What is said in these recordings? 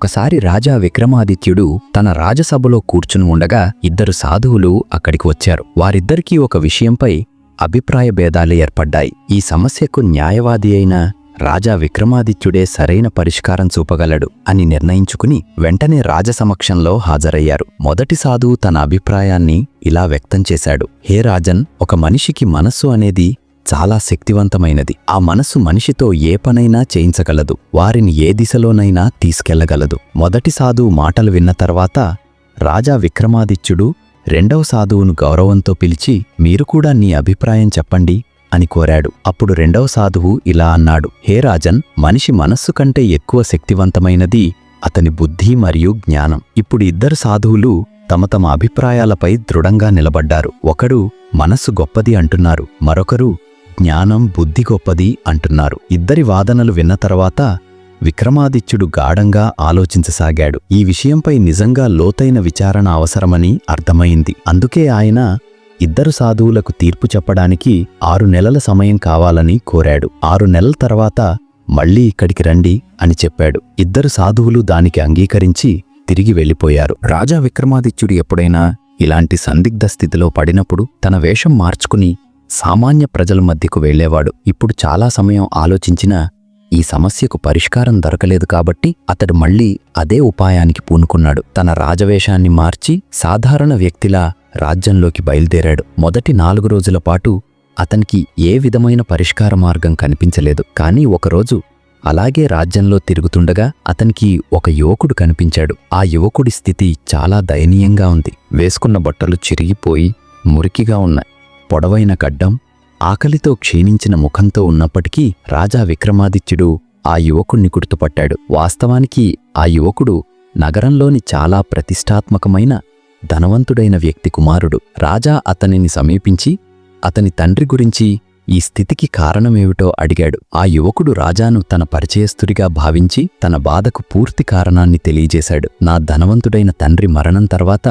ఒకసారి రాజా విక్రమాదిత్యుడు తన రాజసభలో కూర్చుని ఉండగా ఇద్దరు సాధువులు అక్కడికి వచ్చారు. వారిద్దరికీ ఒక విషయంపై అభిప్రాయ భేదాలు ఏర్పడ్డాయి. ఈ సమస్యకు న్యాయవాది అయిన రాజా విక్రమాదిత్యుడే సరైన పరిష్కారం చూపగలడు అని నిర్ణయించుకుని వెంటనే రాజసమక్షంలో హాజరయ్యారు. మొదటి సాధువు తన అభిప్రాయాన్ని ఇలా వ్యక్తం చేశాడు. హే రాజన్ ఒక మనిషికి మనస్సు అనేది చాలా శక్తివంతమైనది. ఆ మనస్సు మనిషితో ఏ పనైనా చేయించగలదు. వారిని ఏ దిశలోనైనా తీసుకెళ్ళగలదు. మొదటి సాధువు మాటలు విన్న తర్వాత రాజా విక్రమాదిత్యుడు రెండవ సాధువును గౌరవంతో పిలిచి మీరు కూడా నీ అభిప్రాయం చెప్పండి అని కోరాడు. అప్పుడు రెండవ సాధువు ఇలా అన్నాడు హే రాజన్ మనిషి మనస్సు కంటే ఎక్కువ శక్తివంతమైనది అతని బుద్ధి మరియు జ్ఞానం. ఇప్పుడు ఇద్దరు సాధువులు తమ తమ అభిప్రాయాలపై దృఢంగా నిలబడ్డారు. ఒకడు మనస్సు గొప్పది అంటున్నారు. మరొకరు జ్ఞానం బుద్ధి గొప్పది అంటున్నారు. ఇద్దరి వాదనలు విన్న తర్వాత విక్రమాదిత్యుడు గాఢంగా ఆలోచించసాగాడు. ఈ విషయంపై నిజంగా లోతైన విచారణ అవసరమని అర్థమైంది. అందుకే ఆయన ఇద్దరు సాధువులకు తీర్పు చెప్పడానికి ఆరు నెలల సమయం కావాలని కోరాడు. ఆరు నెలల తర్వాత మళ్ళీ ఇక్కడికి రండి అని చెప్పాడు. ఇద్దరు సాధువులు దానికి అంగీకరించి తిరిగి వెళ్ళిపోయారు. రాజా విక్రమాదిత్యుడు ఎప్పుడైనా ఇలాంటి సందిగ్ధ స్థితిలో పడినప్పుడు తన వేషం మార్చుకుని సామాన్య ప్రజల మధ్యకు వెళ్ళేవాడు ఇప్పుడు చాలా సమయం ఆలోచించినా ఈ సమస్యకు పరిష్కారం దొరకలేదు కాబట్టి అతడు మళ్ళీ అదే ఉపాయానికి పూనుకున్నాడు. తన రాజవేషాన్ని మార్చి సాధారణ వ్యక్తిలా రాజ్యంలోకి బయలుదేరాడు. మొదటి నాలుగు రోజుల పాటు అతనికి ఏ విధమైన పరిష్కార మార్గం కనిపించలేదు. కానీ ఒకరోజు అలాగే రాజ్యంలో తిరుగుతుండగా అతనికి ఒక యువకుడు కనిపించాడు. ఆ యువకుడి స్థితి చాలా దయనీయంగా ఉంది. వేసుకున్న బట్టలు చిరిగిపోయి మురికిగా ఉన్నాయి. పొడవైన గడ్డం ఆకలితో క్షీణించిన ముఖంతో ఉన్నప్పటికీ రాజా విక్రమాదిత్యుడు ఆ యువకుణ్ణి గుర్తుపట్టాడు. వాస్తవానికి ఆ యువకుడు నగరంలోని చాలా ప్రతిష్టాత్మకమైన ధనవంతుడైన వ్యక్తి కుమారుడు. రాజా అతనిని సమీపించి అతని తండ్రి గురించి ఈ స్థితికి కారణమేమిటో అడిగాడు. ఆ యువకుడు రాజాను తన పరిచయస్తుడిగా భావించి తన బాధకు పూర్తి కారణాన్ని తెలియజేశాడు. నా ధనవంతుడైన తండ్రి మరణం తర్వాత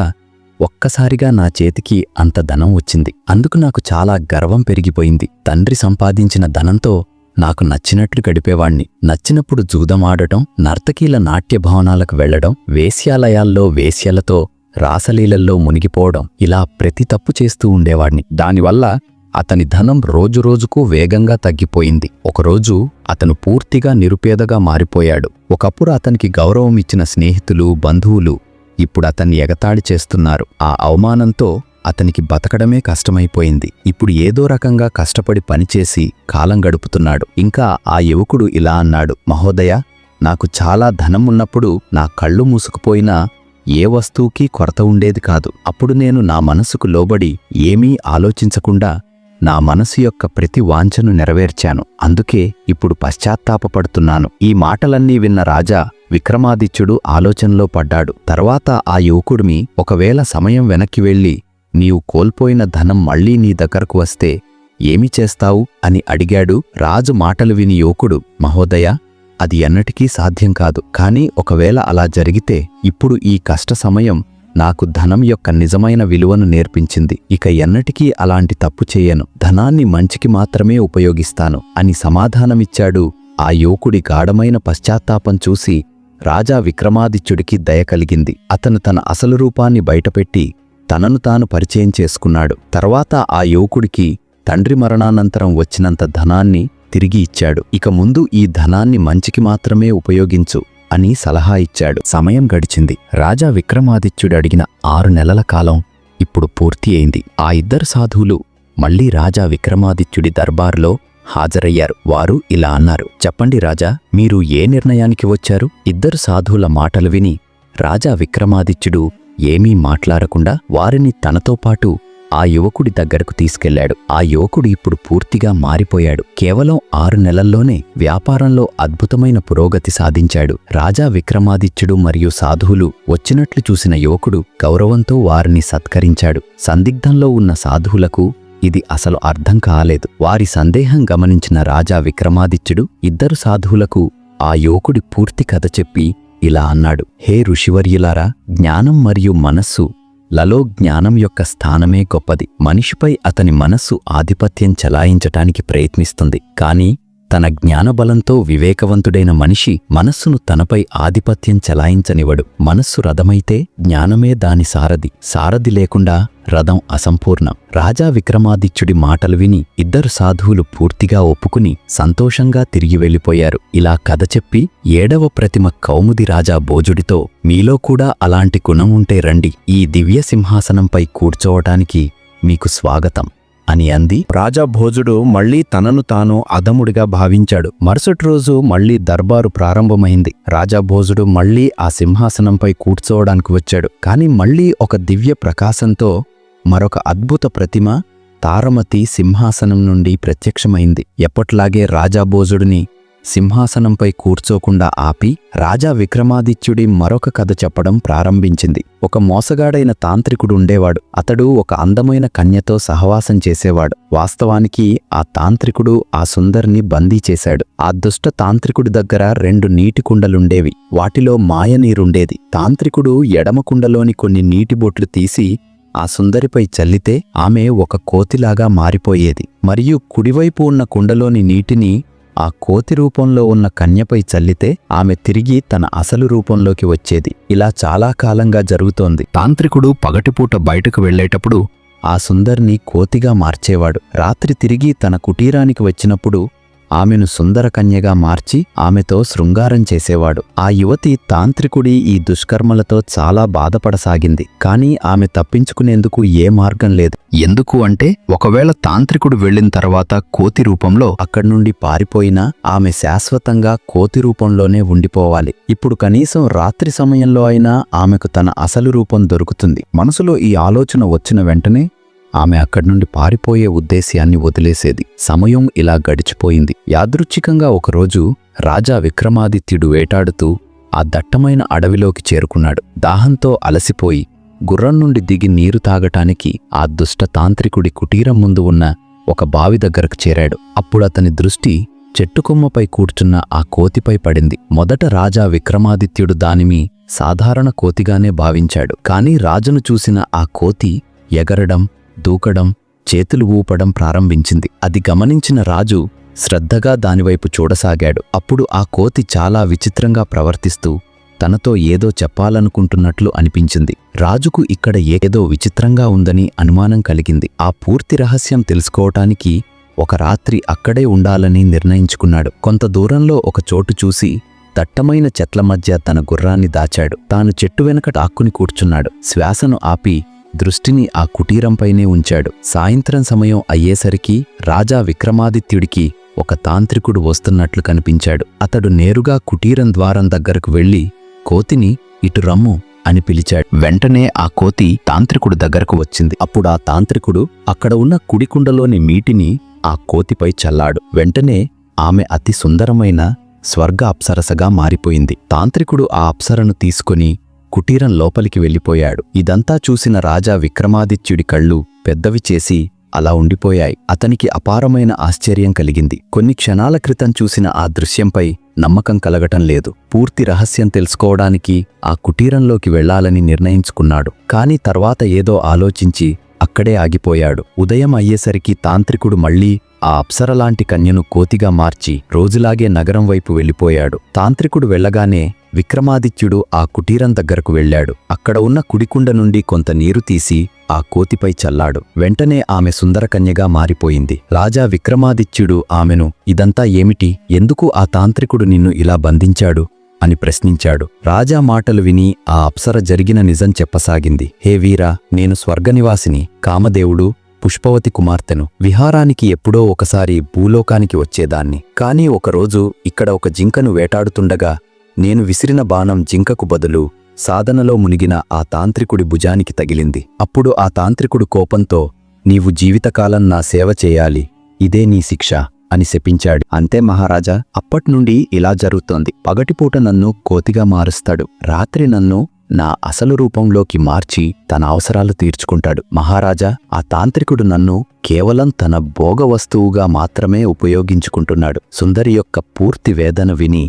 ఒక్కసారిగా నా చేతికి అంత ధనం వచ్చింది. అందుకు నాకు చాలా గర్వం పెరిగిపోయింది. తండ్రి సంపాదించిన ధనంతో నాకు నచ్చినట్లు గడిపేవాణ్ణి. నచ్చినప్పుడు జూదమాడటం నర్తకీల నాట్య భవనాలకు వెళ్ళడం వేశ్యాలయాల్లో వేశ్యలతో రాసలీలల్లో మునిగిపోవడం ఇలా ప్రతి తప్పు చేస్తూ ఉండేవాణ్ణి. దానివల్ల అతని ధనం రోజురోజుకు వేగంగా తగ్గిపోయింది. ఒకరోజు అతను పూర్తిగా నిరుపేదగా మారిపోయాడు. ఒకప్పుడు అతనికి గౌరవం ఇచ్చిన స్నేహితులు బంధువులు ఇప్పుడు అతన్ని ఎగతాళి చేస్తున్నారు. ఆ అవమానంతో అతనికి బతకడమే కష్టమైపోయింది. ఇప్పుడు ఏదో రకంగా కష్టపడి పనిచేసి కాలం గడుపుతున్నాడు. ఇంకా ఆ యువకుడు ఇలా అన్నాడు మహోదయ నాకు చాలా ధనం ఉన్నప్పుడు నా కళ్ళు మూసుకుపోయినా ఏ వస్తువుకి కొరత ఉండేది కాదు. అప్పుడు నేను నా మనసుకు లోబడి ఏమీ ఆలోచించకుండా నా మనసు యొక్క ప్రతి వాంఛను నెరవేర్చాను. అందుకే ఇప్పుడు పశ్చాత్తాపపడుతున్నాను. ఈ మాటలన్నీ విన్న రాజా విక్రమాదిత్యుడు ఆలోచనలో పడ్డాడు. తర్వాత ఆ యువకుడిమి ఒకవేళ సమయం వెనక్కి వెళ్ళి నీవు కోల్పోయిన ధనం మళ్ళీ నీ దగ్గరకు వస్తే ఏమి చేస్తావు? అని అడిగాడు. రాజు మాటలు విని యువకుడు మహోదయ అది ఎన్నటికీ సాధ్యం కాదు. కాని ఒకవేళ అలా జరిగితే ఇప్పుడు ఈ కష్ట సమయం నాకు ధనం యొక్క నిజమైన విలువను నేర్పించింది. ఇక ఎన్నటికీ అలాంటి తప్పు చేయను. ధనాన్ని మంచికి మాత్రమే ఉపయోగిస్తాను అని సమాధానమిచ్చాడు. ఆ యువకుడి గాఢమైన పశ్చాత్తాపం చూసి రాజా విక్రమాదిత్యుడికి దయ కలిగింది. అతను తన అసలు రూపాన్ని బయటపెట్టి తనను తాను పరిచయం చేసుకున్నాడు. తర్వాత ఆ యువకుడికి తండ్రి మరణానంతరం వచ్చినంత ధనాన్ని తిరిగి ఇచ్చాడు. ఇక ముందు ఈ ధనాన్ని మంచికి మాత్రమే ఉపయోగించు. అని సలహా ఇచ్చాడు. సమయం గడిచింది. రాజా విక్రమాదిత్యుడు అడిగిన ఆరు నెలల కాలం ఇప్పుడు పూర్తి అయింది. ఆ ఇద్దరు సాధువులు మళ్ళీ రాజా విక్రమాదిత్యుడి దర్బార్లో హాజరయ్యారు. వారు ఇలా అన్నారు. చెప్పండి రాజా మీరు ఏ నిర్ణయానికి వచ్చారు? ఇద్దరు సాధువుల మాటలు విని రాజా విక్రమాదిత్యుడు ఏమీ మాట్లాడకుండా వారిని తనతో పాటు ఆ యువకుడి దగ్గరకు తీసుకెళ్ళాడు ఆ యువకుడు ఇప్పుడు పూర్తిగా మారిపోయాడు. కేవలం ఆరు నెలల్లోనే వ్యాపారంలో అద్భుతమైన పురోగతి సాధించాడు. రాజా విక్రమాదిత్యుడు మరియు సాధువులు వచ్చినట్లు చూసిన యువకుడు గౌరవంతో వారిని సత్కరించాడు. సందిగ్ధంలో ఉన్న సాధువులకు ఇది అసలు అర్థం కాలేదు. వారి సందేహం గమనించిన రాజా విక్రమాదిత్యుడు ఇద్దరు సాధువులకు ఆ యువకుడి పూర్తి కథ చెప్పి ఇలా అన్నాడు. హే ఋషివర్యులారా జ్ఞానం మరియు మనస్సు లలో జ్ఞానం యొక్క స్థానమే గొప్పది. మనిషిపై అతని మనస్సు ఆధిపత్యం చలాయించటానికి ప్రయత్నిస్తుంది. కానీ తన జ్ఞానబలంతో వివేకవంతుడైన మనిషి మనస్సును తనపై ఆధిపత్యం చెలాయించనివడు మనస్సు రథమైతే జ్ఞానమే దాని సారథి. సారథి లేకుండా రథం అసంపూర్ణం. రాజా విక్రమాదిత్యుడి మాటలు విని ఇద్దరు సాధువులు పూర్తిగా ఒప్పుకుని సంతోషంగా తిరిగి వెళ్ళిపోయారు. ఇలా కథ చెప్పి ఏడవ ప్రతిమ కౌముది రాజా భోజుడితో మీలో కూడా అలాంటి గుణం ఉంటే రండి. ఈ దివ్య సింహాసనంపై కూర్చోవటానికి మీకు స్వాగతం. అని అంది. రాజా భోజుడు మళ్ళీ తనను తాను అధముడిగా భావించాడు. మరుసటి రోజు మళ్ళీ దర్బారు ప్రారంభమైంది. రాజా భోజుడు మళ్ళీ ఆ సింహాసనంపై కూర్చోవడానికి వచ్చాడు. కాని మళ్ళీ ఒక దివ్య ప్రకాశంతో మరొక అద్భుత ప్రతిమ తారమతి సింహాసనం నుండి ప్రత్యక్షమైంది. ఎప్పట్లాగే రాజా భోజుడిని సింహాసనంపై కూర్చోకుండా ఆపి రాజా విక్రమాదిత్యుడి మరొక కథ చెప్పడం ప్రారంభించింది. ఒక మోసగాడైన తాంత్రికుడు ఉండేవాడు. అతడు ఒక అందమైన కన్యతో సహవాసం చేసేవాడు. వాస్తవానికి ఆ తాంత్రికుడు ఆ సుందర్ని బందీ చేశాడు. ఆ దుష్ట తాంత్రికుడి దగ్గర రెండు నీటి కుండలుండేవి. వాటిలో మాయ నీరుండేది. తాంత్రికుడు ఎడమ కుండలోని కొన్ని నీటి బొట్లు తీసి ఆ సుందరిపై చల్లితే ఆమె ఒక కోతిలాగా మారిపోయేది. మరియు కుడివైపు ఉన్న కుండలోని నీటిని ఆ కోతి రూపంలో ఉన్న కన్యపై చల్లితే ఆమె తిరిగి తన అసలు రూపంలోకి వచ్చేది. ఇలా చాలా కాలంగా జరుగుతోంది. తాంత్రికుడు పగటిపూట బయటకు వెళ్ళేటప్పుడు ఆ సుందర్ని కోతిగా మార్చేవాడు. రాత్రి తిరిగి తన కుటీరానికి వచ్చినప్పుడు ఆమెను సుందరకన్యగా మార్చి ఆమెతో శృంగారం చేసేవాడు. ఆ యువతి తాంత్రికుడి ఈ దుష్కర్మలతో చాలా బాధపడసాగింది. కాని ఆమె తప్పించుకునేందుకు ఏ మార్గం లేదు. ఎందుకు అంటే ఒకవేళ తాంత్రికుడు వెళ్ళిన తర్వాత కోతి రూపంలో అక్కడి నుండి పారిపోయినా ఆమె శాశ్వతంగా కోతి రూపంలోనే ఉండిపోవాలి. ఇప్పుడు కనీసం రాత్రి సమయంలో అయినా ఆమెకు తన అసలు రూపం దొరుకుతుంది. మనసులో ఈ ఆలోచన వచ్చిన వెంటనే ఆమె అక్కడి నుండి పారిపోయే ఉద్దేశ్యాన్ని వదిలేసేది. సమయం ఇలా గడిచిపోయింది. యాదృచ్ఛికంగా ఒకరోజు రాజా విక్రమాదిత్యుడు వేటాడుతూ ఆ దట్టమైన అడవిలోకి చేరుకున్నాడు. దాహంతో అలసిపోయి గుర్రం నుండి దిగి నీరు తాగటానికి ఆ దుష్ట తాంత్రికుడి కుటీరం ముందు ఉన్న ఒక బావి దగ్గరకు చేరాడు. అప్పుడు అతని దృష్టి చెట్టుకొమ్మపై కూర్చున్న ఆ కోతిపై పడింది. మొదట రాజా విక్రమాదిత్యుడు దానిమి సాధారణ కోతిగానే భావించాడు. కాని రాజును చూసిన ఆ కోతి ఎగరడం దూకడం చేతులు ఊపడం ప్రారంభించింది. అది గమనించిన రాజు శ్రద్ధగా దానివైపు చూడసాగాడు. అప్పుడు ఆ కోతి చాలా విచిత్రంగా ప్రవర్తిస్తూ తనతో ఏదో చెప్పాలనుకుంటున్నట్లు అనిపించింది. రాజుకు ఇక్కడ ఏదో విచిత్రంగా ఉందని అనుమానం కలిగింది. ఆ పూర్తి రహస్యం తెలుసుకోవటానికి ఒక రాత్రి అక్కడే ఉండాలని నిర్ణయించుకున్నాడు. కొంత దూరంలో ఒక చోటు చూసి దట్టమైన చెట్ల మధ్య తన గుర్రాన్ని దాచాడు. తాను చెట్టు వెనక టాక్కుని కూర్చున్నాడు. శ్వాసను ఆపి దృష్టిని ఆ కుటీరంపైనే ఉంచాడు. సాయంత్రం సమయం అయ్యేసరికి రాజా విక్రమాదిత్యుడికి ఒక తాంత్రికుడు వస్తున్నట్లు కనిపించాడు. అతడు నేరుగా కుటీరం ద్వారం దగ్గరకు వెళ్ళి కోతిని ఇటు రమ్ము అని పిలిచాడు. వెంటనే ఆ కోతి తాంత్రికుడు దగ్గరకు వచ్చింది. అప్పుడు ఆ తాంత్రికుడు అక్కడ ఉన్న కుడికుండలోని మీటిని ఆ కోతిపై చల్లాడు. వెంటనే ఆమె అతి సుందరమైన స్వర్గ అప్సరసగా మారిపోయింది. తాంత్రికుడు ఆ అప్సరను తీసుకొని కుటీరం లోపలికి వెళ్ళిపోయాడు. ఇదంతా చూసిన రాజా విక్రమాదిత్యుడి కళ్ళు పెద్దవి చేసి అలా ఉండిపోయాయి. అతనికి అపారమైన ఆశ్చర్యం కలిగింది. కొన్ని క్షణాల క్రితం చూసిన ఆ దృశ్యంపై నమ్మకం కలగటం లేదు. పూర్తి రహస్యం తెలుసుకోవడానికి ఆ కుటీరంలోకి వెళ్ళాలని నిర్ణయించుకున్నాడు. కాని తర్వాత ఏదో ఆలోచించి అక్కడే ఆగిపోయాడు. ఉదయం అయ్యేసరికి తాంత్రికుడు మళ్ళీ ఆ అప్సరలాంటి కన్యను కోతిగా మార్చి రోజులాగే నగరం వైపు వెళ్ళిపోయాడు. తాంత్రికుడు వెళ్ళగానే విక్రమాదిత్యుడు ఆ కుటీరం దగ్గరకు వెళ్ళాడు. అక్కడ ఉన్న కుడికుండ నుండి కొంత నీరు తీసి ఆ కోతిపై చల్లాడు. వెంటనే ఆమె సుందరకన్యగా మారిపోయింది. రాజా విక్రమాదిత్యుడు ఆమెను ఇదంతా ఏమిటి? ఎందుకు ఆ తాంత్రికుడు నిన్ను ఇలా బంధించాడు? అని ప్రశ్నించాడు. రాజా మాటలు విని ఆ అప్సర జరిగిన నిజం చెప్పసాగింది. హే వీరా నేను స్వర్గనివాసిని కామదేవుడు పుష్పవతి కుమార్తెను. విహారానికి ఎప్పుడో ఒకసారి భూలోకానికి వచ్చేదాన్ని. కాని ఒకరోజు ఇక్కడ ఒక జింకను వేటాడుతుండగా నేను విసిరిన బాణం జింకకు బదులు సాధనలో మునిగిన ఆ తాంత్రికుడి భుజానికి తగిలింది. అప్పుడు ఆ తాంత్రికుడు కోపంతో నీవు జీవితకాలం నా సేవ చేయాలి. ఇదే నీ శిక్ష అని శపించాడు. అంతే మహారాజా అప్పట్నుండి ఇలా జరుగుతోంది. పగటిపూట నన్ను కోతిగా మారుస్తాడు. రాత్రి నన్ను నా అసలు రూపంలోకి మార్చి తన అవసరాలు తీర్చుకుంటాడు. మహారాజా ఆ తాంత్రికుడు నన్ను కేవలం తన భోగ వస్తువుగా మాత్రమే ఉపయోగించుకుంటున్నాడు. సుందరి యొక్క పూర్తి వేదన విని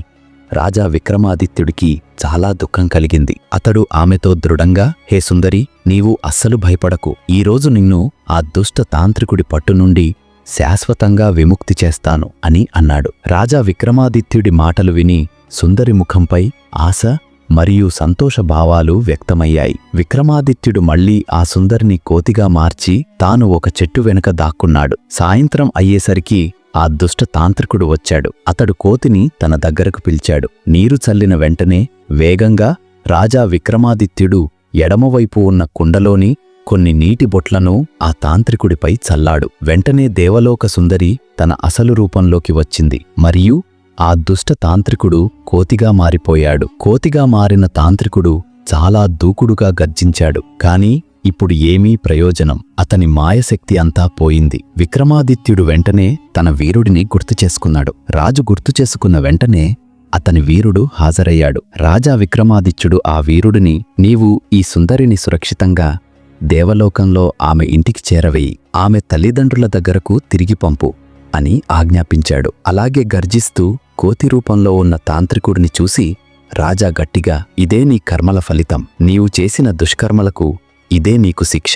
రాజా విక్రమాదిత్యుడికి చాలా దుఃఖం కలిగింది. అతడు ఆమెతో దృఢంగా హే సుందరి నీవు అస్సలు భయపడకు. ఈరోజు నిన్ను ఆ దుష్ట తాంత్రికుడి పట్టు నుండి శాశ్వతంగా విముక్తి చేస్తాను అని అన్నాడు. రాజా విక్రమాదిత్యుడి మాటలు విని సుందరి ముఖంపై ఆశ మరియు సంతోష భావాలు వ్యక్తమయ్యాయి. విక్రమాదిత్యుడు మళ్ళీ ఆ సుందరిని కోతిగా మార్చి తాను ఒక చెట్టు వెనుక దాక్కున్నాడు. సాయంత్రం అయ్యేసరికి ఆ దుష్ట తాంత్రికుడు వచ్చాడు. అతడు కోతిని తన దగ్గరకు పిలిచాడు. నీరు చల్లిన వెంటనే వేగంగా రాజా విక్రమాదిత్యుడు ఎడమవైపు ఉన్న కుండలోని కొన్ని నీటి బొట్లను ఆ తాంత్రికుడిపై చల్లాడు. వెంటనే దేవలోక సుందరి తన అసలు రూపంలోకి వచ్చింది. మరియు ఆ దుష్ట తాంత్రికుడు కోతిగా మారిపోయాడు. కోతిగా మారిన తాంత్రికుడు చాలా దూకుడుగా గర్జించాడు. కాని ఇప్పుడు ఏమీ ప్రయోజనం. అతని మాయశక్తి అంతా పోయింది. విక్రమాదిత్యుడు వెంటనే తన వీరుడిని గుర్తు చేసుకున్నాడు. రాజు గుర్తు చేసుకున్న వెంటనే అతని వీరుడు హాజరయ్యాడు. రాజా విక్రమాదిత్యుడు ఆ వీరుడిని నీవు ఈ సుందరిని సురక్షితంగా దేవలోకంలో ఆమె ఇంటికి చేరవేయి. ఆమె తల్లిదండ్రుల దగ్గరకు తిరిగి పంపు అని ఆజ్ఞాపించాడు. అలాగే గర్జిస్తూ కోతి రూపంలో ఉన్న తాంత్రికుడిని చూసి రాజా గట్టిగా ఇదే నీ కర్మల ఫలితం. నీవు చేసిన దుష్కర్మలకు ఇదే నీకు శిక్ష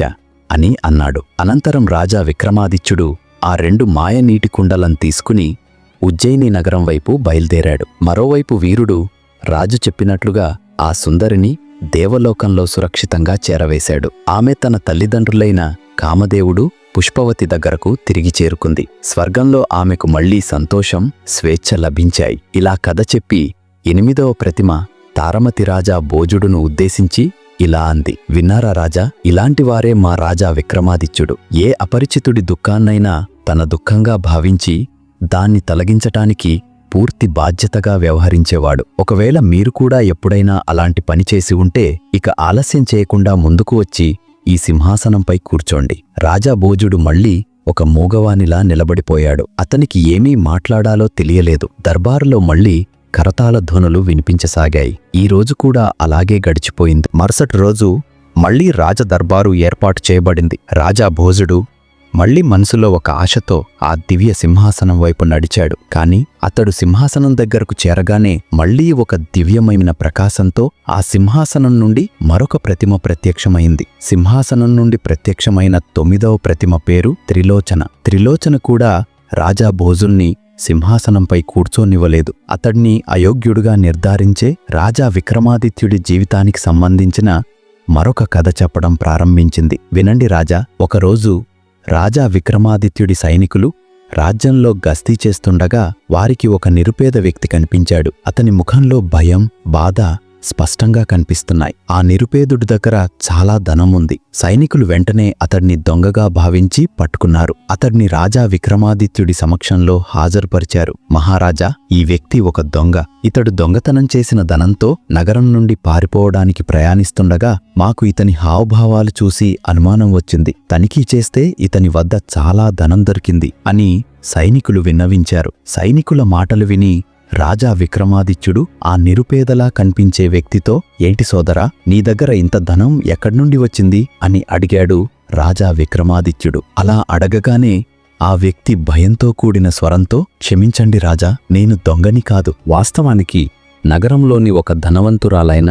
అని అన్నాడు. అనంతరం రాజా విక్రమాదిత్యుడు ఆ రెండు మాయ నీటి కుండలం తీసుకుని ఉజ్జయిని నగరం వైపు బయల్దేరాడు. మరోవైపు వీరుడు రాజు చెప్పినట్లుగా ఆ సుందరిని దేవలోకంలో సురక్షితంగా చేరవేశాడు. ఆమె తన తల్లిదండ్రులైన కామదేవుడు పుష్పవతి దగ్గరకు తిరిగి చేరుకుంది. స్వర్గంలో ఆమెకు మళ్ళీ సంతోషం స్వేచ్ఛ లభించాయి. ఇలా కథ చెప్పి ఎనిమిదవ ప్రతిమ తారమతి రాజా భోజుడును ఉద్దేశించి ఇలా అంది. విన్నారా రాజా ఇలాంటివారే మా రాజా విక్రమాదిత్యుడు. ఏ అపరిచితుడి దుఃఖాన్నైనా తన దుఃఖంగా భావించి దాన్ని తొలగించటానికి పూర్తి బాధ్యతగా వ్యవహరించేవాడు. ఒకవేళ మీరు కూడా ఎప్పుడైనా అలాంటి పని చేసి ఉంటే ఇక ఆలస్యం చేయకుండా ముందుకు వచ్చి ఈ సింహాసనంపై కూర్చోండి. రాజా భోజుడు మళ్ళీ ఒక మూగవానిలా నిలబడిపోయాడు. అతనికి ఏమీ మాట్లాడాలో తెలియలేదు. దర్బారులో మళ్ళీ కరతాల ధ్వనులు వినిపించసాగాయి. ఈ రోజు కూడా అలాగే గడిచిపోయింది. మరుసటి రోజు మళ్ళీ రాజదర్బారు ఏర్పాటు చేయబడింది. రాజా భోజుడు మళ్ళీ మనసులో ఒక ఆశతో ఆ దివ్య సింహాసనం వైపు నడిచాడు. కాని అతడు సింహాసనం దగ్గరకు చేరగానే మళ్ళీ ఒక దివ్యమైన ప్రకాశంతో ఆ సింహాసనం నుండి మరొక ప్రతిమ ప్రత్యక్షమైంది. సింహాసనం నుండి ప్రత్యక్షమైన తొమ్మిదవ ప్రతిమ పేరు త్రిలోచన. త్రిలోచన కూడా రాజా భోజుల్ని సింహాసనంపై కూర్చోనివ్వలేదు. అతడ్ని అయోగ్యుడుగా నిర్ధారించే రాజా విక్రమాదిత్యుడి జీవితానికి సంబంధించిన మరొక కథ చెప్పడం ప్రారంభించింది. వినండి రాజా ఒకరోజు రాజా విక్రమాదిత్యుడి సైనికులు రాజ్యంలో గస్తీ చేస్తుండగా వారికి ఒక నిరుపేద వ్యక్తి కనిపించాడు. అతని ముఖంలో భయం బాధ స్పష్టంగా కనిపిస్తున్నాయి. ఆ నిరుపేదుడి దగ్గర చాలా ధనం ఉంది. సైనికులు వెంటనే అతడిని దొంగగా భావించి పట్టుకున్నారు. అతడిని రాజా విక్రమాదిత్యుడి సమక్షంలో హాజరుపరిచారు. మహారాజా ఈ వ్యక్తి ఒక దొంగ. ఇతడు దొంగతనం చేసిన ధనంతో నగరం నుండి పారిపోవడానికి ప్రయాణిస్తుండగా మాకు ఇతని హావభావాలు చూసి అనుమానం వచ్చింది. తనిఖీ చేస్తే ఇతని వద్ద చాలా ధనం దొరికింది అని సైనికులు విన్నవించారు. సైనికుల మాటలు విని రాజా విక్రమాదిత్యుడు ఆ నిరుపేదలా కనిపించే వ్యక్తితో ఏంటి సోదరా నీ దగ్గర ఇంత ధనం ఎక్కడ్నుండి వచ్చింది? అని అడిగాడు రాజా విక్రమాదిత్యుడు. అలా అడగగానే ఆ వ్యక్తి భయంతో కూడిన స్వరంతో క్షమించండి రాజా నేను దొంగని కాదు. వాస్తవానికి నగరంలోని ఒక ధనవంతురాలైన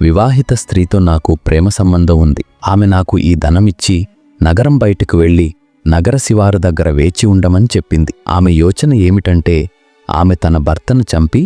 వివాహిత స్త్రీతో నాకు ప్రేమ సంబంధం ఉంది. ఆమె నాకు ఈ ధనమిచ్చి నగరం బయటకు వెళ్ళి నగర శివారు దగ్గర వేచి ఉండమని చెప్పింది. ఆమె యోచన ఏమిటంటే ఆమె తన భర్తను చంపి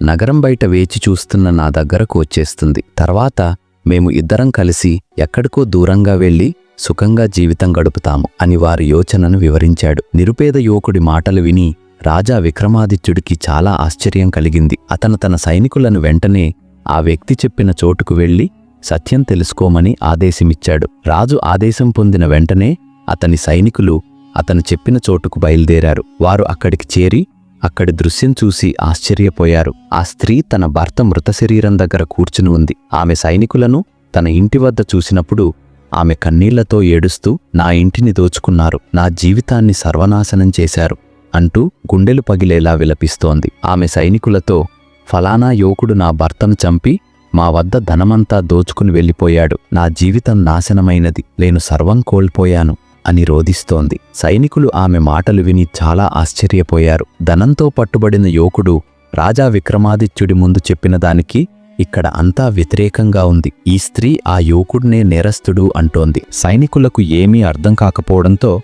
నగరం బయట వేచి చూస్తున్న నా దగ్గరకు వచ్చేస్తుంది. తర్వాత మేము ఇద్దరం కలిసి ఎక్కడికో దూరంగా వెళ్ళి సుఖంగా జీవితం గడుపుతాము అని వారి యోచనను వివరించాడు. నిరుపేద యువకుడి మాటలు విని రాజా విక్రమాదిత్యుడికి చాలా ఆశ్చర్యం కలిగింది. అతను తన సైనికులను వెంటనే ఆ వ్యక్తి చెప్పిన చోటుకు వెళ్ళి సత్యం తెలుసుకోమని ఆదేశమిచ్చాడు. రాజు ఆదేశం పొందిన వెంటనే అతని సైనికులు అతను చెప్పిన చోటుకు బయలుదేరారు. వారు అక్కడికి చేరి అక్కడి దృశ్యం చూసి ఆశ్చర్యపోయారు. ఆ స్త్రీ తన భర్త మృత శరీరం దగ్గర కూర్చుని ఉంది. ఆమె సైనికులను తన ఇంటి వద్ద చూసినప్పుడు ఆమె కన్నీళ్ళతో ఏడుస్తూ నా ఇంటిని దోచుకున్నారు. నా జీవితాన్ని సర్వనాశనం చేశారు అంటూ గుండెలు పగిలేలా విలపిస్తోంది. ఆమె సైనికులతో ఫలానా యువకుడు నా భర్తను చంపి మా వద్ద ధనమంతా దోచుకుని వెళ్ళిపోయాడు. నా జీవితం నాశనమైనది. నేను సర్వం కోల్పోయాను. అని రోధిస్తోంది. సైనికులు ఆమె మాటలు విని చాలా ఆశ్చర్యపోయారు. ధనంతో పట్టుబడిన యువకుడు రాజా విక్రమాదిత్యుడి ముందు చెప్పిన దానికి ఇక్కడ అంతా వ్యతిరేకంగా ఉంది. ఈ స్త్రీ ఆ యువకుడినే నేరస్తుడు అంటోంది. సైనికులకు ఏమీ అర్థం కాకపోవడంతో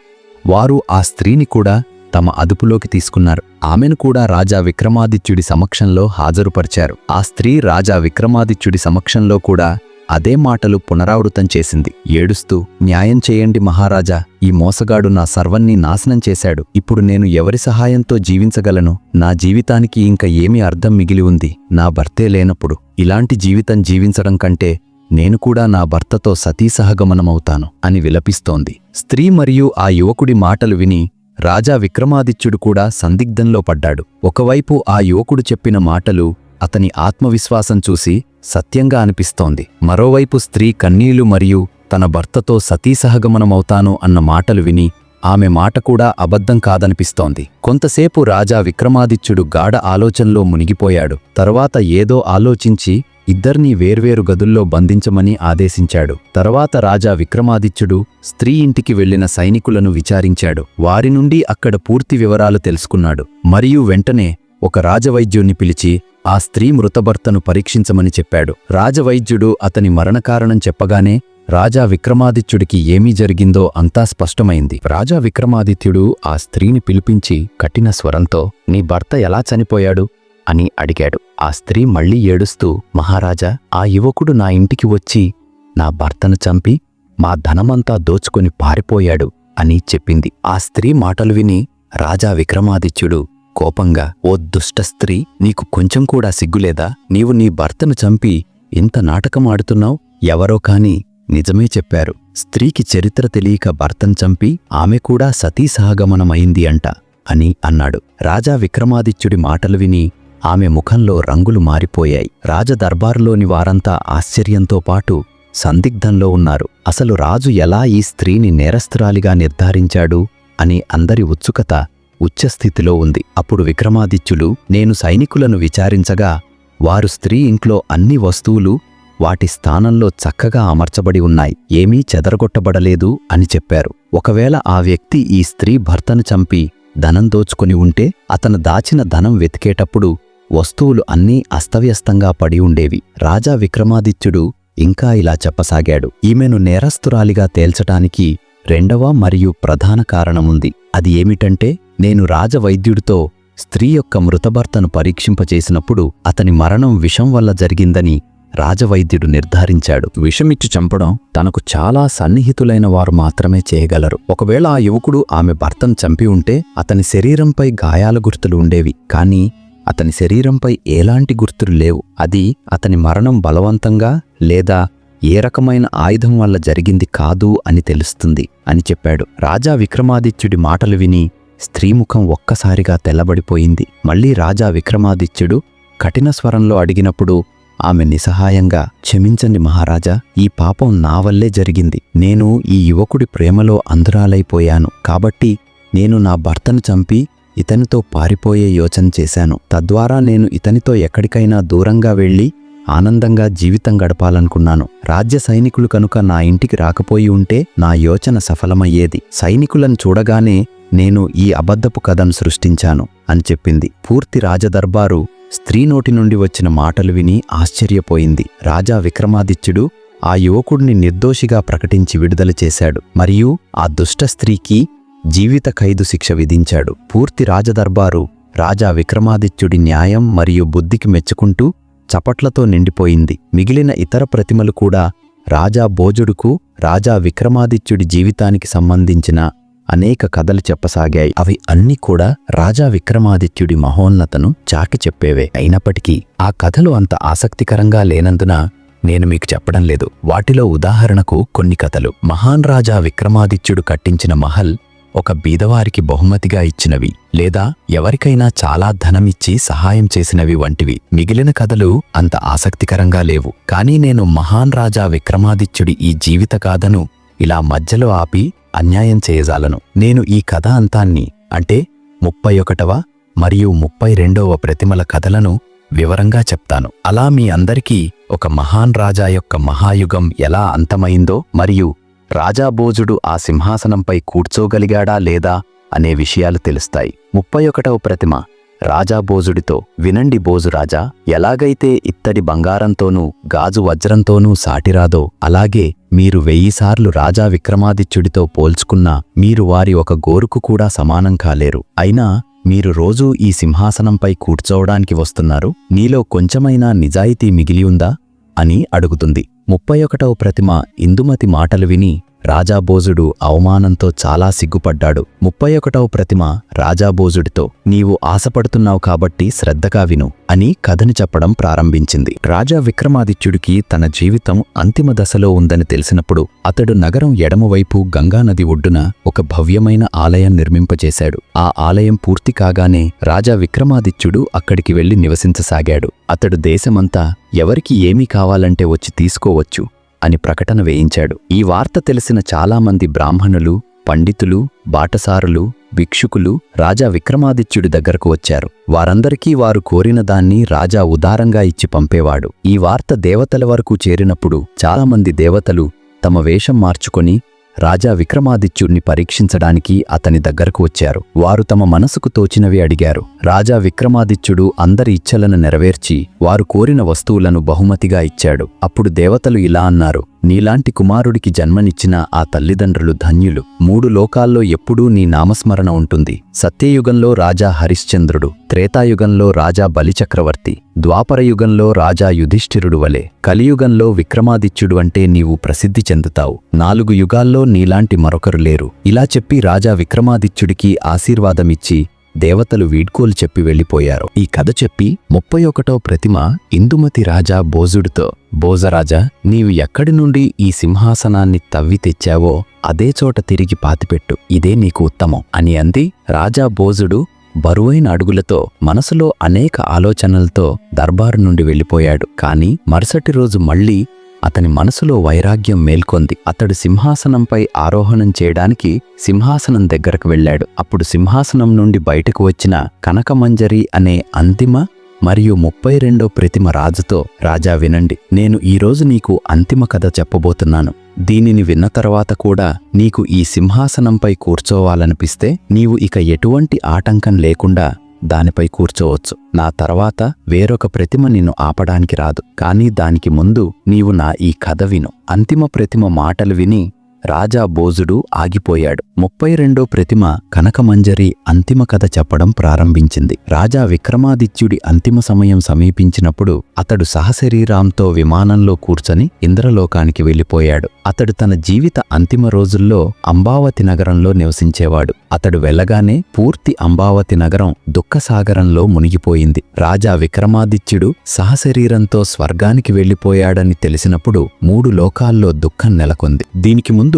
వారు ఆ స్త్రీని కూడా తమ అదుపులోకి తీసుకున్నారు. ఆమెను కూడా రాజా విక్రమాదిత్యుడి సమక్షంలో హాజరుపరిచారు. ఆ స్త్రీ రాజా విక్రమాదిత్యుడి సమక్షంలో కూడా అదే మాటలు పునరావృతం చేసింది. ఏడుస్తూ న్యాయం చేయండి మహారాజా ఈ మోసగాడు నా సర్వన్ని నాశనం చేశాడు. ఇప్పుడు నేను ఎవరి సహాయంతో జీవించగలను? నా జీవితానికి ఇంక ఏమి అర్థం మిగిలి ఉంది? నా భర్తే లేనప్పుడు ఇలాంటి జీవితం జీవించడం కంటే నేను కూడా నా భర్తతో సతీసహగమనమవుతాను అని విలపిస్తోంది. స్త్రీ మరియు ఆ యువకుడి మాటలు విని రాజా విక్రమాదిత్యుడు కూడా సందిగ్ధంలో పడ్డాడు. ఒకవైపు ఆ యువకుడు చెప్పిన మాటలు అతని ఆత్మవిశ్వాసం చూసి సత్యంగా అనిపిస్తోంది. మరోవైపు స్త్రీ కన్నీళ్ళు మరియు తన భర్తతో సతీసహగమనమవుతాను అన్న మాటలు విని ఆమె మాట కూడా అబద్ధం కాదనిపిస్తోంది. కొంతసేపు రాజా విక్రమాదిత్యుడు గాఢ ఆలోచనలో మునిగిపోయాడు. తరువాత ఏదో ఆలోచించి ఇద్దర్నీ వేర్వేరు గదుల్లో బంధించమని ఆదేశించాడు. తర్వాత రాజా విక్రమాదిత్యుడు స్త్రీ ఇంటికి వెళ్ళిన సైనికులను విచారించాడు. వారి నుండి అక్కడ పూర్తి వివరాలు తెలుసుకున్నాడు. మరియు వెంటనే ఒక రాజవైద్యుణ్ణి పిలిచి ఆ స్త్రీ మృతభర్తను పరీక్షించమని చెప్పాడు. రాజవైద్యుడు అతని మరణకారణం చెప్పగానే రాజా విక్రమాదిత్యుడికి ఏమీ జరిగిందో అంతా స్పష్టమైంది. రాజా విక్రమాదిత్యుడు ఆ స్త్రీని పిలిపించి కఠిన స్వరంతో నీ భర్త ఎలా చనిపోయాడు? అని అడిగాడు. ఆ స్త్రీ మళ్ళీ ఏడుస్తూ మహారాజా ఆ యువకుడు నా ఇంటికి వచ్చి నా భర్తను చంపి మా ధనమంతా దోచుకొని పారిపోయాడు అని చెప్పింది. ఆ స్త్రీ మాటలు విని రాజా విక్రమాదిత్యుడు కోపంగా ఓ దుష్ట స్త్రీ నీకు కొంచెం కూడా సిగ్గులేదా? నీవు నీ భర్తను చంపి ఇంత నాటకం ఆడుతున్నావు? ఎవరో కాని నిజమే చెప్పారు. స్త్రీకి చరిత్ర తెలియక భర్తను చంపి ఆమె కూడా సతీసహగమనమైంది అంట అని అన్నాడు. రాజా విక్రమాదిత్యుడి మాటలు విని ఆమె ముఖంలో రంగులు మారిపోయాయి. రాజదర్బారులోని వారంతా ఆశ్చర్యంతో పాటు సందిగ్ధంలో ఉన్నారు. అసలు రాజు ఎలా ఈ స్త్రీని నేరస్తురాలిగా నిర్ధారించాడు? అని అందరి ఉత్సుకత ఉచ్చస్థితిలో ఉంది. అప్పుడు విక్రమాదిత్యులు నేను సైనికులను విచారించగా వారు స్త్రీ ఇంట్లో అన్ని వస్తువులు వాటి స్థానంలో చక్కగా అమర్చబడి ఉన్నాయి. ఏమీ చెదరగొట్టబడలేదు అని చెప్పారు. ఒకవేళ ఆ వ్యక్తి ఈ స్త్రీ భర్తను చంపి ధనం దోచుకుని ఉంటే అతను దాచిన ధనం వెతికేటప్పుడు వస్తువులు అన్నీ అస్తవ్యస్తంగా పడి ఉండేవి. రాజా విక్రమాదిత్యుడు ఇంకా ఇలా చెప్పసాగాడు. ఈమెను నేరస్తురాలిగా తేల్చటానికి రెండవ మరియు ప్రధాన కారణముంది. అది ఏమిటంటే నేను రాజవైద్యుడితో స్త్రీ యొక్క మృతభర్తను పరీక్షింపచేసినప్పుడు అతని మరణం విషం వల్ల జరిగిందని రాజవైద్యుడు నిర్ధారించాడు. విషమిచ్చి చంపడం తనకు చాలా సన్నిహితులైన వారు మాత్రమే చేయగలరు. ఒకవేళ ఆ యువకుడు ఆమె భర్తను చంపి ఉంటే అతని శరీరంపై గాయాల గుర్తులు ఉండేవి. కానీ అతని శరీరంపై ఎలాంటి గుర్తులు లేవు. అది అతని మరణం బలవంతంగా లేదా ఏ రకమైన ఆయుధం వల్ల జరిగింది కాదు అని తెలుస్తుంది అని చెప్పాడు. రాజా విక్రమాదిత్యుడి మాటలు విని స్త్రీముఖం ఒక్కసారిగా తెల్లబడిపోయింది. మళ్ళీ రాజా విక్రమాదిత్యుడు కఠిన స్వరంలో అడిగినప్పుడు ఆమె నిస్సహాయంగా క్షమించండి మహారాజా ఈ పాపం నా వల్లే జరిగింది. నేను ఈ యువకుడి ప్రేమలో అంధురాలైపోయాను. కాబట్టి నేను నా భర్తను చంపి ఇతనితో పారిపోయే యోచన చేశాను. తద్వారా నేను ఇతనితో ఎక్కడికైనా దూరంగా వెళ్ళి ఆనందంగా జీవితం గడపాలనుకున్నాను. రాజ్య సైనికులు కనుక నా ఇంటికి రాకపోయి ఉంటే నా యోచన సఫలమయ్యేది. సైనికులను చూడగానే నేను ఈ అబద్ధపు కథను సృష్టించాను అని చెప్పింది. పూర్తి రాజదర్బారు స్త్రీ నోటి నుండి వచ్చిన మాటలు విని ఆశ్చర్యపోయింది. రాజా విక్రమాదిత్యుడు ఆ యువకుడిని నిర్దోషిగా ప్రకటించి విడుదల చేశాడు మరియు ఆ దుష్ట స్త్రీకి జీవిత ఖైదు శిక్ష విధించాడు. పూర్తి రాజదర్బారు రాజా విక్రమాదిత్యుడి న్యాయం మరియు బుద్ధికి మెచ్చుకుంటూ చపట్లతో నిండిపోయింది. మిగిలిన ఇతర ప్రతిమలు కూడా రాజా భోజుడుకు రాజా విక్రమాదిత్యుడి జీవితానికి సంబంధించిన అనేక కథలు చెప్పసాగాయి. అవి అన్నీ కూడా రాజా విక్రమాదిత్యుడి మహోన్నతను చాకి చెప్పేవే. అయినప్పటికీ ఆ కథలు అంత ఆసక్తికరంగా లేనందున నేను మీకు చెప్పడం లేదు. వాటిలో ఉదాహరణకు కొన్ని కథలు. మహాన్ రాజా విక్రమాదిత్యుడు కట్టించిన మహల్ ఒక బీదవారికి బహుమతిగా ఇచ్చినవి లేదా ఎవరికైనా చాలా ధనమిచ్చి సహాయం చేసినవి వంటివి. మిగిలిన కథలు అంత ఆసక్తికరంగా లేవు. కానీ నేను మహాన్ రాజా విక్రమాదిత్యుడి ఈ జీవిత గాథను ఇలా మధ్యలో ఆపి అన్యాయం చేయజాలను. నేను ఈ కథ అంతాన్ని అంటే ముప్పై ఒకటవ మరియు ముప్పై రెండవ ప్రతిమల కథలను వివరంగా చెప్తాను. అలా మీ అందరికీ ఒక మహాన్ రాజా యొక్క మహాయుగం ఎలా అంతమైందో మరియు రాజాబోజుడు ఆ సింహాసనంపై కూర్చోగలిగాడా లేదా అనే విషయాలు తెలుస్తాయి. ముప్పై ఒకటవ ప్రతిమ రాజా బోజుడితో వినండి బోజు రాజా ఎలాగైతే ఇత్తడి బంగారంతోనూ గాజు వజ్రంతోనూ సాటిరాదో అలాగే మీరు వెయ్యిసార్లు రాజా విక్రమాదిత్యుడితో పోల్చుకున్నా మీరు వారి ఒక గోరుకు కూడా సమానం కాలేరు. అయినా మీరు రోజూ ఈ సింహాసనంపై కూర్చోవడానికి వస్తున్నారు. నీలో కొంచెమైనా నిజాయితీ మిగిలి ఉందా? అని అడుగుతుంది. ముప్పై ఒకటవ ప్రతిమ ఇందుమతి మాటలు విని రాజాబోజుడు అవమానంతో చాలా సిగ్గుపడ్డాడు. ముప్పై ఒకటవ ప్రతిమ రాజాబోజుడితో నీవు ఆశపడుతున్నావు కాబట్టి శ్రద్ధగా విను అని కథని చెప్పడం ప్రారంభించింది. రాజా విక్రమాదిత్యుడికి తన జీవితం అంతిమ దశలో ఉందని తెలిసినప్పుడు అతడు నగరం ఎడమవైపు గంగానది ఒడ్డున ఒక భవ్యమైన ఆలయం నిర్మింపజేశాడు. ఆ ఆలయం పూర్తి కాగానే రాజా విక్రమాదిత్యుడు అక్కడికి వెళ్ళి నివసించసాగాడు. అతడు దేశమంతా ఎవరికి ఏమీ కావాలంటే వచ్చి తీసుకోవచ్చు. అని ప్రకటన వేయించాడు. ఈ వార్త తెలిసిన చాలామంది బ్రాహ్మణులు పండితులు బాటసారులు భిక్షుకులు రాజా విక్రమాదిత్యుడి దగ్గరకు వచ్చారు. వారందరికీ వారు కోరిన దాన్ని రాజా ఉదారంగా ఇచ్చి పంపేవాడు. ఈ వార్త దేవతల వరకు చేరినప్పుడు చాలామంది దేవతలు తమ వేషం మార్చుకొని రాజా విక్రమాదిత్యుడిని పరీక్షించడానికి అతని దగ్గరకు వచ్చారు. వారు తమ మనసుకు తోచినవి అడిగారు. రాజా విక్రమాదిత్యుడు అందరి ఇచ్ఛలను నెరవేర్చి వారు కోరిన వస్తువులను బహుమతిగా ఇచ్చాడు. అప్పుడు దేవతలు ఇలా అన్నారు నీలాంటి కుమారుడికి జన్మనిచ్చిన ఆ తల్లిదండ్రులు ధన్యులు. మూడు లోకాల్లో ఎప్పుడూ నీ నామస్మరణ ఉంటుంది. సత్యయుగంలో రాజా హరిశ్చంద్రుడు త్రేతాయుగంలో రాజా బలిచక్రవర్తి ద్వాపరయుగంలో రాజా యుధిష్ఠిరుడు వలె కలియుగంలో విక్రమాదిత్యుడు అంటే నీవు ప్రసిద్ధి చెందుతావు. నాలుగు యుగాల్లో నీలాంటి మరొకరు లేరు. ఇలా చెప్పి రాజా విక్రమాదిత్యుడికి ఆశీర్వాదమిచ్చి దేవతలు వీడ్కోలు చెప్పి వెళ్ళిపోయారు. ఈ కథ చెప్పి ముప్పై ఒకటో ప్రతిమ ఇందుమతి రాజా బోజుడితో బోజరాజా నీవు ఎక్కడి నుండి ఈ సింహాసనాన్ని తవ్వి తెచ్చావో అదే చోట తిరిగి పాతిపెట్టు. ఇదే నీకు ఉత్తమం అని అంది రాజా బోజుడు బరువైన అడుగులతో మనసులో అనేక ఆలోచనలతో దర్బారు నుండి వెళ్ళిపోయాడు. కాని మరుసటి రోజు మళ్ళీ అతని మనసులో వైరాగ్యం మేల్కొంది. అతడు సింహాసనంపై ఆరోహణం చేయడానికి సింహాసనం దగ్గరకు వెళ్ళాడు. అప్పుడు సింహాసనం నుండి బయటకు వచ్చిన కనకమంజరి అనే అంతిమ మరియు ముప్పై రెండో ప్రతిమ రాజుతో రాజా వినండి. నేను ఈరోజు నీకు అంతిమ కథ చెప్పబోతున్నాను. దీనిని విన్న తర్వాత కూడా నీకు ఈ సింహాసనంపై కూర్చోవాలనిపిస్తే నీవు ఇక ఎటువంటి ఆటంకం లేకుండా దానిపై కూర్చోవచ్చు. నా తర్వాత వేరొక ప్రతిమ నిన్ను ఆపడానికి రాదు. కానీ దానికి ముందు నీవు నా ఈ కథ విను. అంతిమ ప్రతిమ మాటలు విని రాజా బోజుడు ఆగిపోయాడు. ముప్పై రెండో ప్రతిమ కనకమంజరి అంతిమ కథ చెప్పడం ప్రారంభించింది. రాజా విక్రమాదిత్యుడి అంతిమ సమయం సమీపించినప్పుడు అతడు సహశరీరాంతో విమానంలో కూర్చొని ఇంద్రలోకానికి వెళ్ళిపోయాడు. అతడు తన జీవిత అంతిమ రోజుల్లో అంబావతి నగరంలో నివసించేవాడు. అతడు వెళ్ళగానే పూర్తి అంబావతి నగరం దుఃఖసాగరంలో మునిగిపోయింది. రాజా విక్రమాదిత్యుడు సహశరీరంతో స్వర్గానికి వెళ్ళిపోయాడని తెలిసినప్పుడు మూడు లోకాల్లో దుఃఖం నెలకొంది. దీనికి ముందు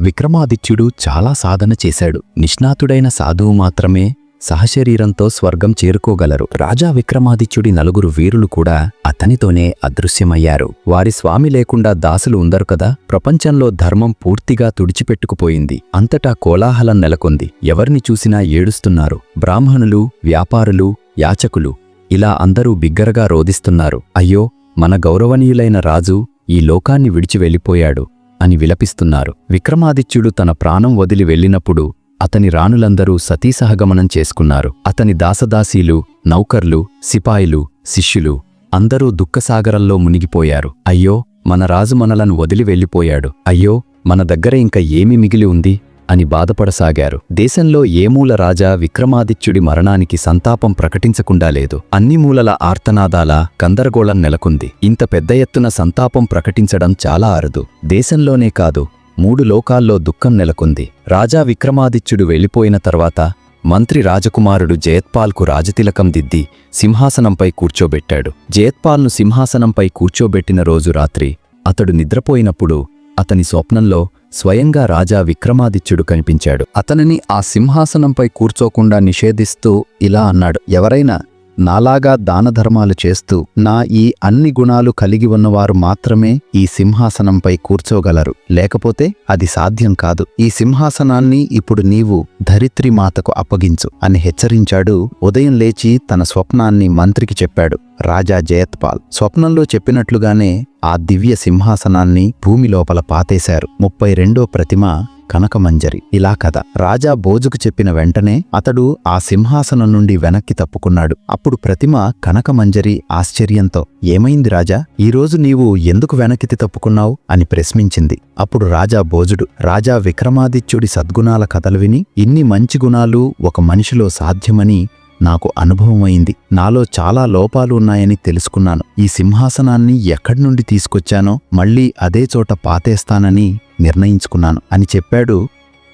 విక్రమాదిత్యుడు చాలా సాధన చేశాడు. నిష్ణాతుడైన సాధువు మాత్రమే సహశరీరంతో స్వర్గం చేరుకోగలరు. రాజా విక్రమాదిత్యుడి నలుగురు వీరులు కూడా అతనితోనే అదృశ్యమయ్యారు. వారి స్వామి లేకుండా దాసులు ఉందరు కదా? ప్రపంచంలో ధర్మం పూర్తిగా తుడిచిపెట్టుకుపోయింది. అంతటా కోలాహలం నెలకొంది. ఎవరిని చూసినా ఏడుస్తున్నారు. బ్రాహ్మణులు వ్యాపారులు యాచకులు ఇలా అందరూ బిగ్గరగా రోదిస్తున్నారు అయ్యో మన గౌరవనీయులైన రాజు ఈ లోకాన్ని విడిచి వెళ్ళిపోయాడు. అని విలపిస్తున్నారు. విక్రమాదిత్యుడు తన ప్రాణం వదిలి వెళ్ళినప్పుడు అతని రాణులందరూ సతీసహగమనం చేసుకున్నారు. అతని దాసదాసీలు నౌకర్లు సిపాయిలు శిష్యులు అందరూ దుఃఖసాగరంలో మునిగిపోయారు. అయ్యో మన రాజు మనలను వదిలి వెళ్ళిపోయాడు. అయ్యో మన దగ్గర ఇంక ఏమి మిగిలి ఉంది? అని బాధపడసాగారు. దేశంలో ఏ మూల రాజా విక్రమాదిత్యుడి మరణానికి సంతాపం ప్రకటించకుండా లేదు. అన్ని మూలల ఆర్తనాదాల గందరగోళం నెలకొంది. ఇంత పెద్ద ఎత్తున సంతాపం ప్రకటించడం చాలా అరుదు. దేశంలోనే కాదు మూడు లోకాల్లో దుఃఖం నెలకొంది. రాజా విక్రమాదిత్యుడు వెళ్ళిపోయిన తర్వాత మంత్రి రాజకుమారుడు జయత్పాల్కు రాజతిలకం దిద్ది సింహాసనంపై కూర్చోబెట్టాడు. జయత్పాల్ను సింహాసనంపై కూర్చోబెట్టిన రోజు రాత్రి అతడు నిద్రపోయినప్పుడు అతని స్వప్నంలో స్వయంగా రాజా విక్రమాదిత్యుడు కనిపించాడు. అతనిని ఆ సింహాసనంపై కూర్చోకుండా నిషేధిస్తూ ఇలా అన్నాడు ఎవరైనా నాలాగా దానధర్మాలు చేస్తూ నా ఈ అన్ని గుణాలు కలిగి ఉన్నవారు మాత్రమే ఈ సింహాసనంపై కూర్చోగలరు. లేకపోతే అది సాధ్యం కాదు. ఈ సింహాసనాన్ని ఇప్పుడు నీవు ధరిత్రిమాతకు అప్పగించు అని హెచ్చరించాడు. ఉదయం లేచి తన స్వప్నాన్ని మంత్రికి చెప్పాడు. రాజా జయత్పాల్ స్వప్నంలో చెప్పినట్లుగానే ఆ దివ్య సింహాసనాన్ని భూమి లోపల పాతేశారు. ముప్పై రెండో ప్రతిమ కనకమంజరి. ఇలా కథ. రాజా బోజుకు చెప్పిన వెంటనే అతడు ఆ సింహాసనం నుండి వెనక్కి తప్పుకున్నాడు. అప్పుడు ప్రతిమ కనకమంజరి ఆశ్చర్యంతో ఏమైంది రాజా? ఈరోజు నీవు ఎందుకు వెనక్కి తప్పుకున్నావు? అని ప్రశ్నించింది. అప్పుడు రాజా బోజుడు రాజా విక్రమాదిత్యుడి సద్గుణాల కథలు విని ఇన్ని మంచి గుణాలు ఒక మనిషిలో సాధ్యమని నాకు అనుభవమైంది నాలో చాలా లోపాలు ఉన్నాయని తెలుసుకున్నాను. ఈ సింహాసనాన్ని ఎక్కడి నుండి తీసుకొచ్చానో మళ్ళీ అదే చోట పాతేస్తానని నిర్ణయించుకున్నాను అని చెప్పాడు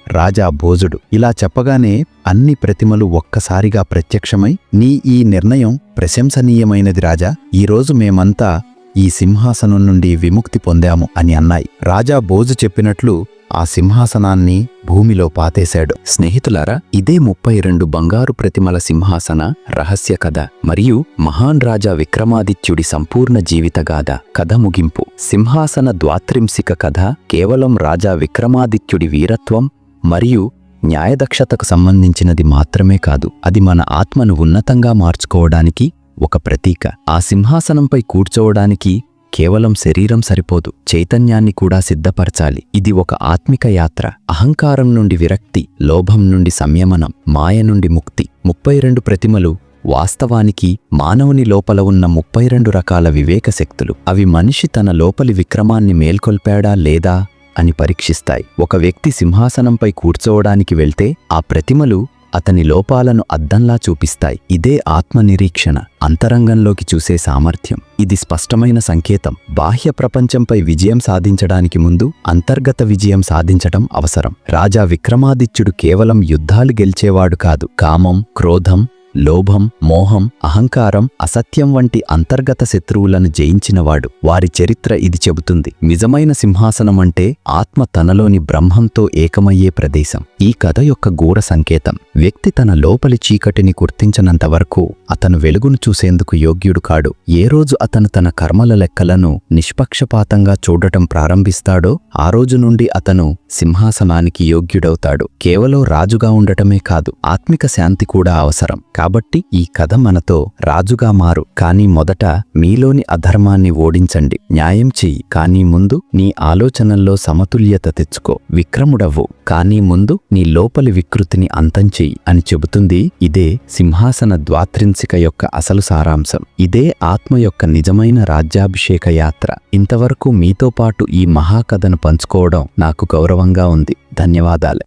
రాజా భోజుడు. ఇలా చెప్పగానే అన్ని ప్రతిమలు ఒక్కసారిగా ప్రత్యక్షమై నీ ఈ నిర్ణయం ప్రశంసనీయమైనది రాజా. ఈరోజు మేమంతా ఈ సింహాసనం నుండి విముక్తి పొందాము అని అన్నాయి. రాజా బోజు చెప్పినట్లు ఆ సింహాసనాన్ని భూమిలో పాతేశాడు. స్నేహితులారా ఇదే ముప్పై రెండు బంగారు ప్రతిమల సింహాసన రహస్య కథ మరియు మహాన్ రాజా విక్రమాదిత్యుడి సంపూర్ణ జీవితగాథ కథ ముగింపు. సింహాసన ద్వాత్రింశిక కథ కేవలం రాజా విక్రమాదిత్యుడి వీరత్వం మరియు న్యాయదక్షతకు సంబంధించినది మాత్రమే కాదు అది మన ఆత్మను ఉన్నతంగా మార్చుకోవడానికి ఒక ప్రతీక. ఆ సింహాసనంపై కూర్చోవడానికి కేవలం శరీరం సరిపోదు చైతన్యాన్ని కూడా సిద్ధపరచాలి. ఇది ఒక ఆత్మిక యాత్ర. అహంకారం నుండి విరక్తి లోభం నుండి సంయమనం మాయ నుండి ముక్తి. ముప్పై రెండు ప్రతిమలు వాస్తవానికి మానవుని లోపల ఉన్న ముప్పై రెండు రకాల వివేక శక్తులు. అవి మనిషి తన లోపలి విక్రమాన్ని మేల్కొల్పాడా లేదా అని పరీక్షిస్తాయి. ఒక వ్యక్తి సింహాసనంపై కూర్చోవడానికి వెళ్తే ఆ ప్రతిమలు అతని లోపాలను అద్దంలా చూపిస్తాయి. ఇదే ఆత్మనిరీక్షణ అంతరంగంలోకి చూసే సామర్థ్యం. ఇది స్పష్టమైన సంకేతం. బాహ్య ప్రపంచంపై విజయం సాధించడానికి ముందు అంతర్గత విజయం సాధించటం అవసరం. రాజా విక్రమాదిత్యుడు కేవలం యుద్ధాలు గెలిచేవాడు కాదు. కామం క్రోధం లోభం మోహం అహంకారం అసత్యం వంటి అంతర్గత శత్రువులను జయించినవాడు. వారి చరిత్ర ఇది చెబుతుంది. నిజమైన సింహాసనం అంటే ఆత్మ తనలోని బ్రహ్మంతో ఏకమయ్యే ప్రదేశం. ఈ కథ యొక్క గూఢ సంకేతం. వ్యక్తి తన లోపలి చీకటిని గుర్తించనంత వరకు అతను వెలుగును చూసేందుకు యోగ్యుడు కాడు. ఏ రోజు అతను తన కర్మల లెక్కలను నిష్పక్షపాతంగా చూడటం ప్రారంభిస్తాడో ఆ రోజు నుండి అతను సింహాసనానికి యోగ్యుడవుతాడు. కేవలం రాజుగా ఉండటమే కాదు ఆత్మిక శాంతి కూడా అవసరం. కాబట్టి ఈ కథ మనతో రాజుగా మారు. కానీ మొదట మీలోని అధర్మాన్ని ఓడించండి. న్యాయం చెయ్యి. కానీ ముందు నీ ఆలోచనల్లో సమతుల్యత తెచ్చుకో. విక్రముడవ్వు. కానీ ముందు నీ లోపలి వికృతిని అంతం చెయ్యి. అని చెబుతుంది. ఇదే సింహాసన ద్వాత్రింసిక యొక్క అసలు సారాంశం. ఇదే ఆత్మ యొక్క నిజమైన రాజ్యాభిషేక యాత్ర. ఇంతవరకు మీతో పాటు ఈ మహాకథను పంచుకోవడం నాకు గౌరవంగా ఉంది. ధన్యవాదాలు.